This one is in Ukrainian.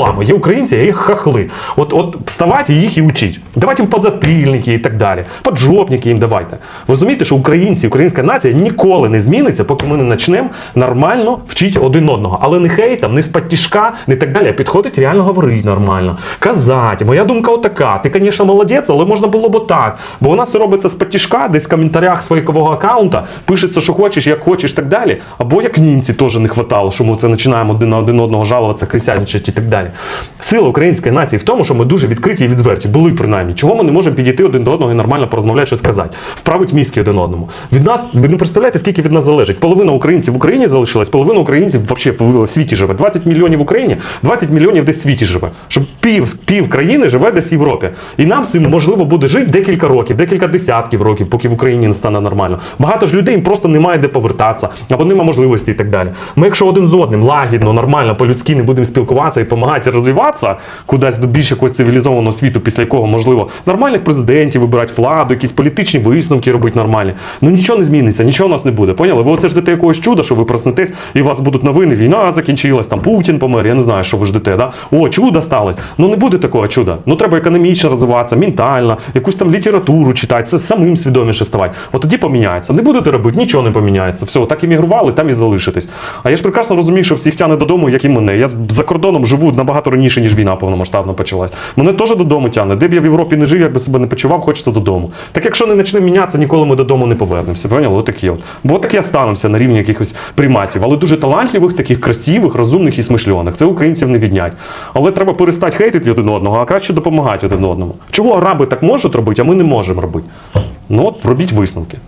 Bye. Ламо. Є українці, є хахли. От, от вставайте їх і учіть. Давайте їм подзатильники і так далі. Поджопники їм давайте. Ви розумієте, що українці, українська нація ніколи не зміниться, поки ми не почнемо нормально вчити один одного. Але не хейтом, не з патішка, не так далі. Підходить реально говорити нормально. Казати. Моя думка отака. Ти, звісно, молодець, але можна було б так. Бо у нас робиться з патішка, десь в коментарях своєкового аккаунта пишеться, що хочеш, як хочеш, так далі. Або як німці теж не хватало, що ми це починаємо один на один одного жалуватися, християничати і так далі. Сила української нації в тому, що ми дуже відкриті і відверті, були принаймні. Чого ми не можемо підійти один до одного і нормально порозмовляти, що сказати, вправить мізки один одному. Від нас ви не представляєте, скільки від нас залежить. Половина українців в Україні залишилась, половина українців взагалі в світі живе. 20 мільйонів в Україні, 20 мільйонів десь в світі живе. Щоб пів, пів країни живе десь в Європі. І нам цим можливо буде жити декілька років, декілька десятків років, поки в Україні не стане нормально. Багато ж людей їм просто немає де повертатися, або немає можливості і так далі. Ми, якщо один з одним лагідно, нормально, по-людськи не будемо спілкуватися і допомагати розвиватися кудись до більш якогось цивілізованого світу, після якого можливо нормальних президентів вибирати владу, якісь політичні висновки робити нормальні. Ну нічого не зміниться, нічого у нас не буде. Поняли? Ви оце ждете якогось чуда, що ви проснетесь і у вас будуть новини, війна закінчилась, там Путін помер. Я не знаю, що ви ждете. Да? О, чудо сталося. Ну не буде такого чуда. Ну треба економічно розвиватися, ментально, якусь там літературу читати, це самим свідоміше ставати. От тоді поміняється. Не будете робити, нічого не поміняється. Все, так іммігрували, там і залишитесь. А я ж прекрасно розумію, що всіх тяне додому, як і мене. Я за кордоном живу набагато раніше, ніж війна повномасштабно почалась. Мене теж додому тягне. Де б я в Європі не жив, як би себе не почував, хочеться додому. Так якщо не почнемо мінятися, ніколи ми додому не повернемося. Поняли? Отакі от. Бо так і останемося на рівні якихось приматів. Але дуже талантливих, таких красивих, розумних і смишльоних. Це українців не віднять. Але треба перестати хейтити один одного, а краще допомагати один одному. Чого араби так можуть робити, а ми не можемо робити? Ну от робіть висновки.